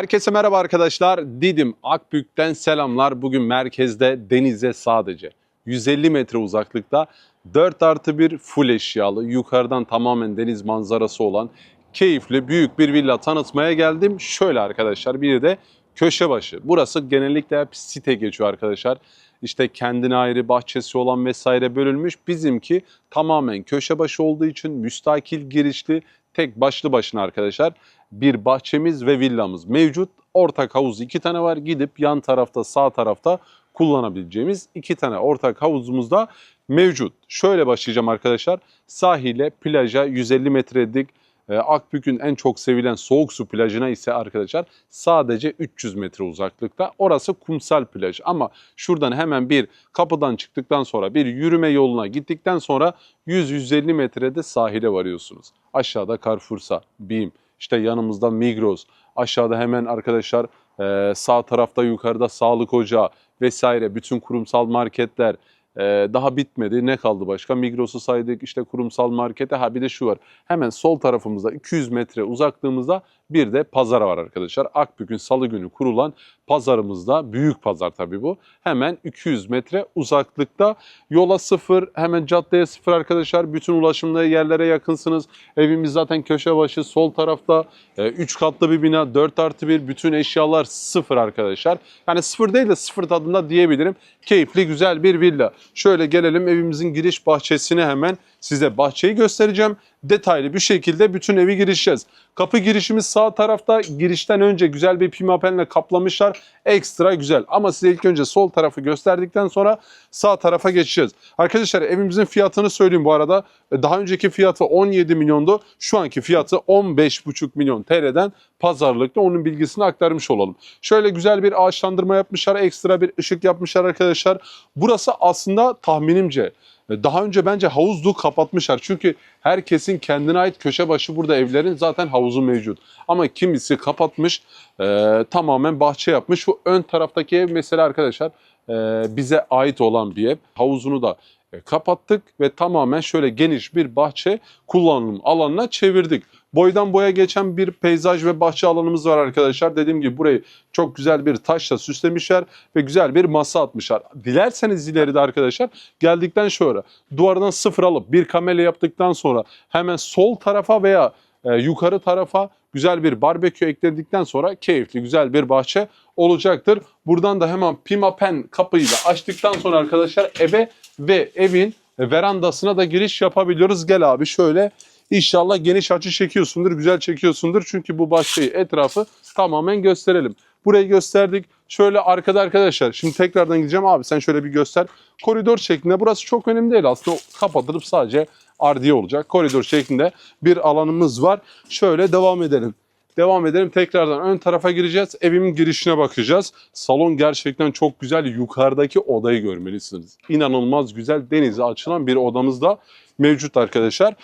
Herkese merhaba arkadaşlar. Didim Akbük'ten selamlar. Bugün merkezde denize sadece 150 metre uzaklıkta 4 artı 1 full eşyalı yukarıdan tamamen deniz manzarası olan keyifli büyük bir villa tanıtmaya geldim. Şöyle arkadaşlar bir de köşe başı. Burası genellikle hep site geçiyor arkadaşlar. İşte kendine ayrı bahçesi olan vesaire bölünmüş. Bizimki tamamen köşe başı olduğu için müstakil girişli tek başlı başına arkadaşlar bir bahçemiz ve villamız mevcut. Ortak havuz iki tane var. Gidip yan tarafta sağ tarafta kullanabileceğimiz iki tane ortak havuzumuz da mevcut. Şöyle başlayacağım arkadaşlar. Sahile, plaja 150 metrelik e, Akbük'ün en çok sevilen soğuk su plajına ise arkadaşlar sadece 300 metre uzaklıkta. Orası kumsal plaj ama şuradan hemen bir kapıdan çıktıktan sonra bir yürüme yoluna gittikten sonra 100-150 metrede sahile varıyorsunuz. Aşağıda Carrefour'sa, BİM, işte yanımızda Migros, aşağıda hemen arkadaşlar e, sağ tarafta yukarıda sağlık ocağı vesaire bütün kurumsal marketler e, daha bitmedi. Ne kaldı başka? Migros'u saydık işte kurumsal markete. Ha bir de şu var. Hemen sol tarafımızda 200 metre uzaklığımızda bir de pazar var arkadaşlar. Akbük'ün salı günü kurulan pazarımızda büyük pazar tabii bu. Hemen 200 metre uzaklıkta yola sıfır hemen caddeye sıfır arkadaşlar. Bütün ulaşımlı yerlere yakınsınız. Evimiz zaten köşe başı sol tarafta 3 katlı bir bina 4 artı 1 bütün eşyalar sıfır arkadaşlar. Yani sıfır değil de sıfır tadında diyebilirim. Keyifli güzel bir villa. Şöyle gelelim evimizin giriş bahçesine hemen size bahçeyi göstereceğim. Detaylı bir şekilde bütün evi girişeceğiz. Kapı girişimiz sağ tarafta. Girişten önce güzel bir pimapenle kaplamışlar. Ekstra güzel. Ama size ilk önce sol tarafı gösterdikten sonra sağ tarafa geçeceğiz. Arkadaşlar evimizin fiyatını söyleyeyim bu arada. Daha önceki fiyatı 17 milyondu. Şu anki fiyatı 15,5 milyon TL'den pazarlıkta onun bilgisini aktarmış olalım. Şöyle güzel bir ağaçlandırma yapmışlar. Ekstra bir ışık yapmışlar arkadaşlar. Burası aslında tahminimce daha önce bence havuzluğu kapatmışlar. Çünkü herkesin kendine ait köşe başı burada evlerin zaten havuzu mevcut. Ama kimisi kapatmış e, tamamen bahçe yapmış. Şu ön taraftaki ev mesela arkadaşlar e, bize ait olan bir ev. Havuzunu da e, kapattık ve tamamen şöyle geniş bir bahçe kullanım alanına çevirdik. Boydan boya geçen bir peyzaj ve bahçe alanımız var arkadaşlar. Dediğim gibi burayı çok güzel bir taşla süslemişler ve güzel bir masa atmışlar. Dilerseniz ileride arkadaşlar geldikten sonra duvardan sıfır alıp bir kamera yaptıktan sonra hemen sol tarafa veya e, yukarı tarafa güzel bir barbekü ekledikten sonra keyifli güzel bir bahçe olacaktır. Buradan da hemen pimapen kapıyı da açtıktan sonra arkadaşlar eve ve evin verandasına da giriş yapabiliyoruz. Gel abi şöyle İnşallah geniş açı çekiyorsundur, güzel çekiyorsundur. Çünkü bu bahçeyi etrafı tamamen gösterelim. Burayı gösterdik. Şöyle arkada arkadaşlar. Şimdi tekrardan gideceğim. Abi sen şöyle bir göster. Koridor şeklinde. Burası çok önemli değil aslında. Kapatılıp sadece ardiye olacak. Koridor şeklinde bir alanımız var. Şöyle devam edelim. Devam edelim. Tekrardan ön tarafa gireceğiz. Evimin girişine bakacağız. Salon gerçekten çok güzel. Yukarıdaki odayı görmelisiniz. İnanılmaz güzel denize açılan bir odamız da mevcut arkadaşlar.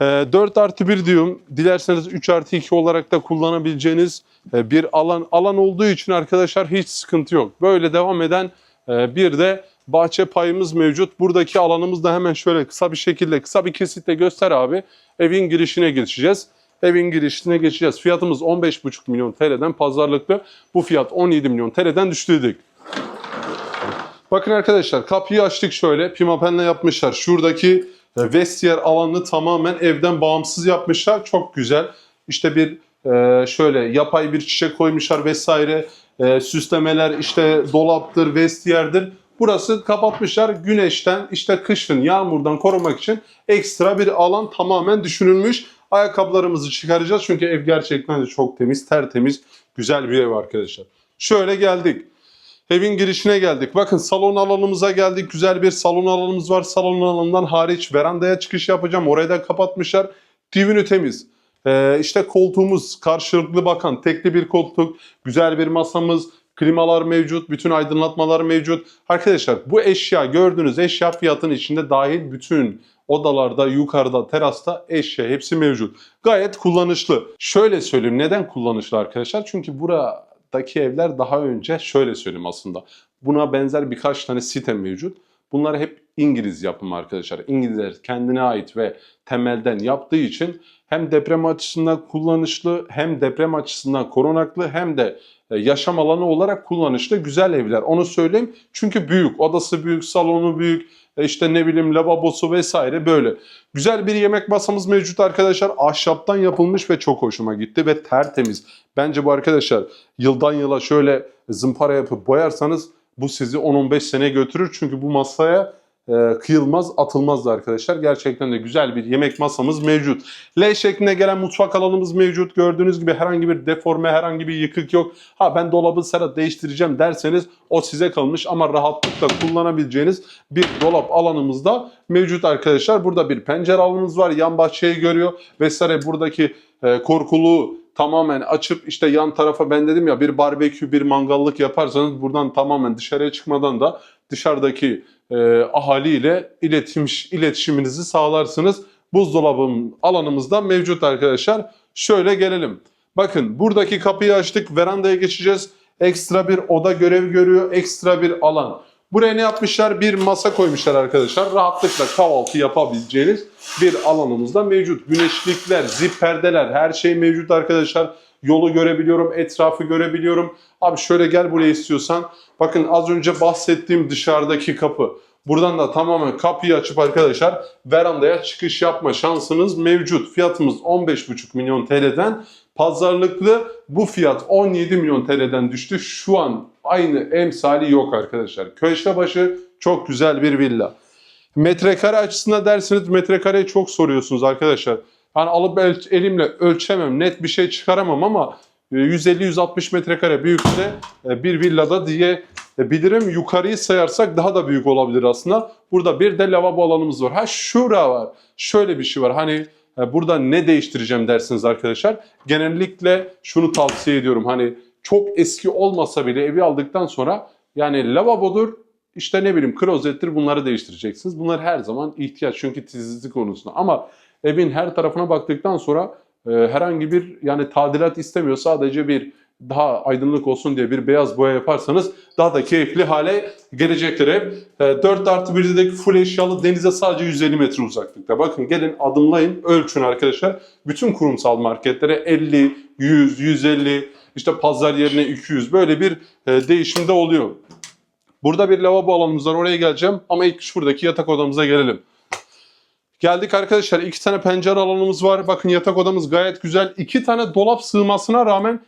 4 Ee, artı 1 diyorum. Dilerseniz 3 artı 2 olarak da kullanabileceğiniz e, bir alan alan olduğu için arkadaşlar hiç sıkıntı yok. Böyle devam eden e, bir de bahçe payımız mevcut. Buradaki alanımız da hemen şöyle kısa bir şekilde kısa bir kesitle göster abi. Evin girişine geçeceğiz. Evin girişine geçeceğiz. Fiyatımız 15,5 milyon TL'den pazarlıklı. Bu fiyat 17 milyon TL'den düştürdük. Bakın arkadaşlar kapıyı açtık şöyle. Pimapenle yapmışlar. Şuradaki vestiyer alanını tamamen evden bağımsız yapmışlar. Çok güzel. İşte bir e, şöyle yapay bir çiçek koymuşlar vesaire. E, süslemeler işte dolaptır, vestiyerdir. Burası kapatmışlar. Güneşten, işte kışın, yağmurdan korumak için ekstra bir alan tamamen düşünülmüş. Ayakkabılarımızı çıkaracağız çünkü ev gerçekten de çok temiz, tertemiz, güzel bir ev arkadaşlar. Şöyle geldik. Evin girişine geldik. Bakın salon alanımıza geldik. Güzel bir salon alanımız var. Salon alanından hariç verandaya çıkış yapacağım. Orayı da kapatmışlar. TV ünitemiz. Ee, işte koltuğumuz karşılıklı bakan tekli bir koltuk. Güzel bir masamız. Klimalar mevcut. Bütün aydınlatmalar mevcut. Arkadaşlar bu eşya gördüğünüz eşya fiyatının içinde dahil bütün odalarda, yukarıda, terasta eşya hepsi mevcut. Gayet kullanışlı. Şöyle söyleyeyim neden kullanışlı arkadaşlar? Çünkü buradaki evler daha önce şöyle söyleyeyim aslında. Buna benzer birkaç tane site mevcut. Bunlar hep İngiliz yapımı arkadaşlar. İngilizler kendine ait ve temelden yaptığı için hem deprem açısından kullanışlı hem deprem açısından korunaklı hem de e, yaşam alanı olarak kullanışlı güzel evler. Onu söyleyeyim. Çünkü büyük. Odası büyük, salonu büyük, e, işte ne bileyim lavabosu vesaire böyle. Güzel bir yemek masamız mevcut arkadaşlar. Ahşaptan yapılmış ve çok hoşuma gitti ve tertemiz. Bence bu arkadaşlar yıldan yıla şöyle zımpara yapıp boyarsanız bu sizi 10-15 sene götürür. Çünkü bu masaya e, kıyılmaz, atılmaz da arkadaşlar. Gerçekten de güzel bir yemek masamız mevcut. L şeklinde gelen mutfak alanımız mevcut. Gördüğünüz gibi herhangi bir deforme, herhangi bir yıkık yok. Ha ben dolabı Serhat değiştireceğim derseniz o size kalmış ama rahatlıkla kullanabileceğiniz bir dolap alanımız da mevcut arkadaşlar. Burada bir pencere alanımız var. Yan bahçeyi görüyor vesaire. Buradaki e, korkuluğu tamamen açıp işte yan tarafa ben dedim ya bir barbekü bir mangallık yaparsanız buradan tamamen dışarıya çıkmadan da dışarıdaki e, ahaliyle iletişim, iletişiminizi sağlarsınız. Buzdolabım alanımızda mevcut arkadaşlar. Şöyle gelelim. Bakın buradaki kapıyı açtık. Verandaya geçeceğiz. Ekstra bir oda görev görüyor. Ekstra bir alan. Buraya ne yapmışlar? Bir masa koymuşlar arkadaşlar. Rahatlıkla kahvaltı yapabileceğiniz bir alanımız da mevcut. Güneşlikler, zip perdeler her şey mevcut arkadaşlar. Yolu görebiliyorum, etrafı görebiliyorum. Abi şöyle gel buraya istiyorsan. Bakın az önce bahsettiğim dışarıdaki kapı. Buradan da tamamen kapıyı açıp arkadaşlar verandaya çıkış yapma şansınız mevcut. Fiyatımız 15,5 milyon TL'den pazarlıklı bu fiyat 17 milyon TL'den düştü. Şu an aynı emsali yok arkadaşlar. Köşebaşı çok güzel bir villa. Metrekare açısından derseniz metrekareyi çok soruyorsunuz arkadaşlar. Hani alıp el- elimle ölçemem, net bir şey çıkaramam ama e, 150-160 metrekare büyüklükte e, bir villada diye e, bilirim. Yukarıyı sayarsak daha da büyük olabilir aslında. Burada bir de lavabo alanımız var. Ha şura var. Şöyle bir şey var. Hani e, burada ne değiştireceğim dersiniz arkadaşlar. Genellikle şunu tavsiye ediyorum. Hani çok eski olmasa bile evi aldıktan sonra yani lavabodur işte ne bileyim klozettir bunları değiştireceksiniz. Bunlar her zaman ihtiyaç çünkü titizlik konusunda. Ama evin her tarafına baktıktan sonra e, herhangi bir yani tadilat istemiyor. Sadece bir daha aydınlık olsun diye bir beyaz boya yaparsanız daha da keyifli hale gelecektir ev. E, 4 artı 1'deki full eşyalı denize sadece 150 metre uzaklıkta. Bakın gelin adımlayın ölçün arkadaşlar. Bütün kurumsal marketlere 50, 100, 150 işte pazar yerine 200 böyle bir e, değişimde oluyor. Burada bir lavabo alanımız var oraya geleceğim ama ilk şuradaki yatak odamıza gelelim. Geldik arkadaşlar iki tane pencere alanımız var. Bakın yatak odamız gayet güzel. İki tane dolap sığmasına rağmen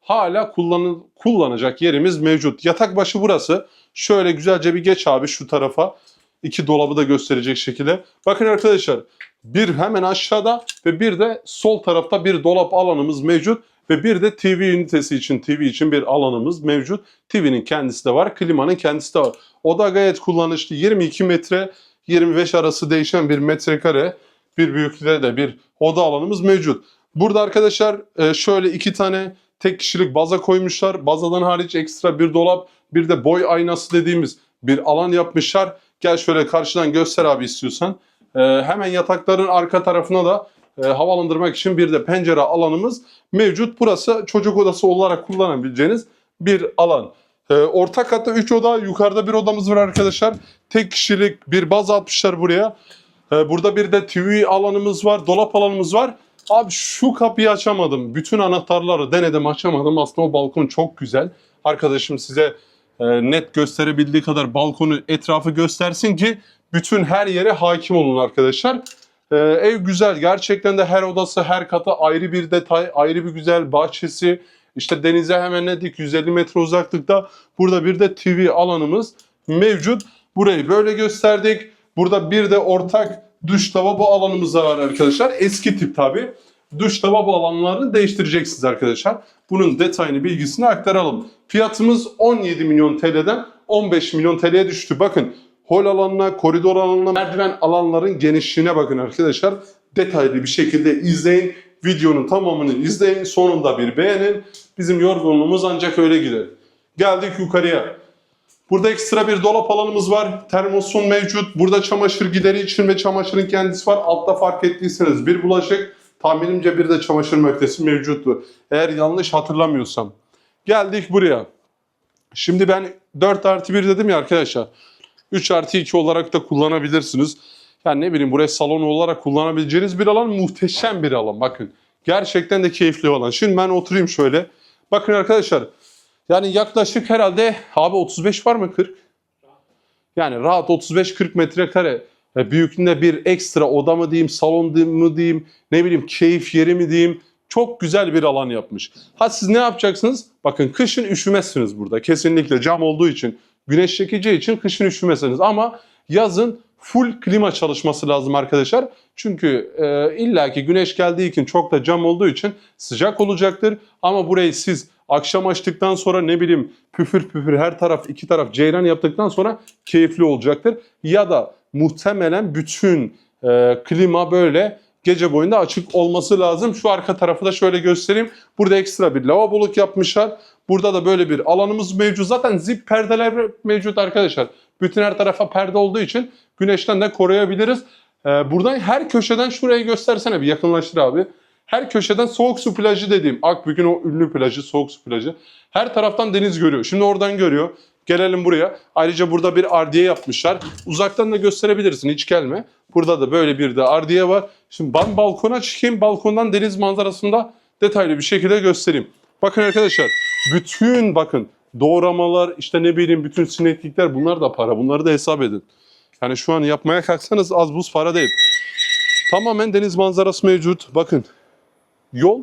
hala kullanı, kullanacak yerimiz mevcut. Yatak başı burası. Şöyle güzelce bir geç abi şu tarafa. İki dolabı da gösterecek şekilde. Bakın arkadaşlar bir hemen aşağıda ve bir de sol tarafta bir dolap alanımız mevcut. Ve bir de TV ünitesi için, TV için bir alanımız mevcut. TV'nin kendisi de var, klimanın kendisi de var. O da gayet kullanışlı. 22 metre 25 arası değişen bir metrekare bir büyüklükte de bir oda alanımız mevcut. Burada arkadaşlar e, şöyle iki tane tek kişilik baza koymuşlar. Bazadan hariç ekstra bir dolap bir de boy aynası dediğimiz bir alan yapmışlar. Gel şöyle karşıdan göster abi istiyorsan. E, hemen yatakların arka tarafına da e, havalandırmak için bir de pencere alanımız mevcut. Burası çocuk odası olarak kullanabileceğiniz bir alan. Ee, orta katta 3 oda, yukarıda bir odamız var arkadaşlar. Tek kişilik bir baz atmışlar buraya. Ee, burada bir de TV alanımız var, dolap alanımız var. Abi şu kapıyı açamadım. Bütün anahtarları denedim açamadım. Aslında o balkon çok güzel. Arkadaşım size e, net gösterebildiği kadar balkonu etrafı göstersin ki bütün her yere hakim olun arkadaşlar. Ee, ev güzel. Gerçekten de her odası, her katı ayrı bir detay, ayrı bir güzel bahçesi. İşte denize hemen ne dik 150 metre uzaklıkta. Burada bir de TV alanımız mevcut. Burayı böyle gösterdik. Burada bir de ortak duş lavabo alanımız var arkadaşlar. Eski tip tabi. Duş lavabo alanlarını değiştireceksiniz arkadaşlar. Bunun detayını bilgisini aktaralım. Fiyatımız 17 milyon TL'den 15 milyon TL'ye düştü. Bakın hol alanına, koridor alanına, merdiven alanların genişliğine bakın arkadaşlar. Detaylı bir şekilde izleyin. Videonun tamamını izleyin. Sonunda bir beğenin. Bizim yorgunluğumuz ancak öyle gider. Geldik yukarıya. Burada ekstra bir dolap alanımız var. Termosun mevcut. Burada çamaşır gideri için ve çamaşırın kendisi var. Altta fark ettiyseniz bir bulaşık. Tahminimce bir de çamaşır makinesi mevcuttu. Eğer yanlış hatırlamıyorsam. Geldik buraya. Şimdi ben 4 artı 1 dedim ya arkadaşlar. 3 artı 2 olarak da kullanabilirsiniz. Yani ne bileyim buraya salon olarak kullanabileceğiniz bir alan muhteşem bir alan bakın. Gerçekten de keyifli bir alan. Şimdi ben oturayım şöyle. Bakın arkadaşlar yani yaklaşık herhalde abi 35 var mı 40? Yani rahat 35-40 metrekare e, büyüklüğünde bir ekstra oda mı diyeyim, salon mi diyeyim, ne bileyim keyif yeri mi diyeyim. Çok güzel bir alan yapmış. Ha siz ne yapacaksınız? Bakın kışın üşümezsiniz burada. Kesinlikle cam olduğu için, güneş çekici için kışın üşümezsiniz. Ama yazın full klima çalışması lazım arkadaşlar. Çünkü e, illaki güneş geldiği için çok da cam olduğu için sıcak olacaktır. Ama burayı siz akşam açtıktan sonra ne bileyim püfür püfür her taraf iki taraf ceyran yaptıktan sonra keyifli olacaktır. Ya da muhtemelen bütün e, klima böyle gece boyunda açık olması lazım. Şu arka tarafı da şöyle göstereyim. Burada ekstra bir lavaboluk yapmışlar. Burada da böyle bir alanımız mevcut. Zaten zip perdeler mevcut arkadaşlar. Bütün her tarafa perde olduğu için güneşten de koruyabiliriz. Ee, buradan her köşeden şurayı göstersene bir yakınlaştır abi. Her köşeden soğuk su plajı dediğim Akbük'ün o ünlü plajı, soğuk su plajı. Her taraftan deniz görüyor. Şimdi oradan görüyor. Gelelim buraya. Ayrıca burada bir ardiye yapmışlar. Uzaktan da gösterebilirsin hiç gelme. Burada da böyle bir de ardiye var. Şimdi ben balkona çıkayım. Balkondan deniz manzarasında detaylı bir şekilde göstereyim. Bakın arkadaşlar bütün bakın doğramalar işte ne bileyim bütün sineklikler bunlar da para. Bunları da hesap edin. Yani şu an yapmaya kalksanız az buz para değil. Tamamen deniz manzarası mevcut. Bakın yol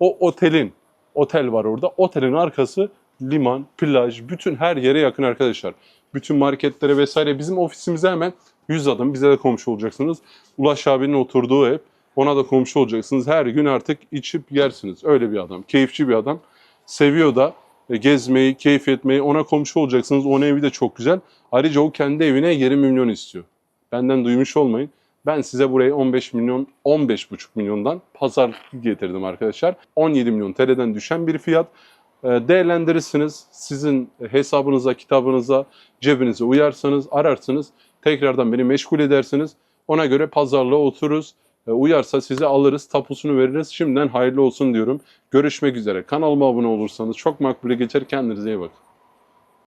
o otelin. Otel var orada. Otelin arkası liman, plaj, bütün her yere yakın arkadaşlar. Bütün marketlere vesaire. Bizim ofisimize hemen 100 adım. Bize de komşu olacaksınız. Ulaş abinin oturduğu ev. Ona da komşu olacaksınız. Her gün artık içip yersiniz. Öyle bir adam. Keyifçi bir adam. Seviyor da e, gezmeyi, keyif etmeyi. Ona komşu olacaksınız. Onun evi de çok güzel. Ayrıca o kendi evine 20 milyon istiyor. Benden duymuş olmayın. Ben size burayı 15 milyon, 15,5 milyondan pazarlıklı getirdim arkadaşlar. 17 milyon TL'den düşen bir fiyat. Ee, Değerlendirirsiniz. Sizin hesabınıza, kitabınıza, cebinize uyarsanız, ararsınız. Tekrardan beni meşgul edersiniz. Ona göre pazarlığa otururuz. Ee, Uyarsa size alırız, tapusunu veririz. Şimdiden hayırlı olsun diyorum. Görüşmek üzere. Kanalıma abone olursanız çok makbule geçer. Kendinize iyi bakın.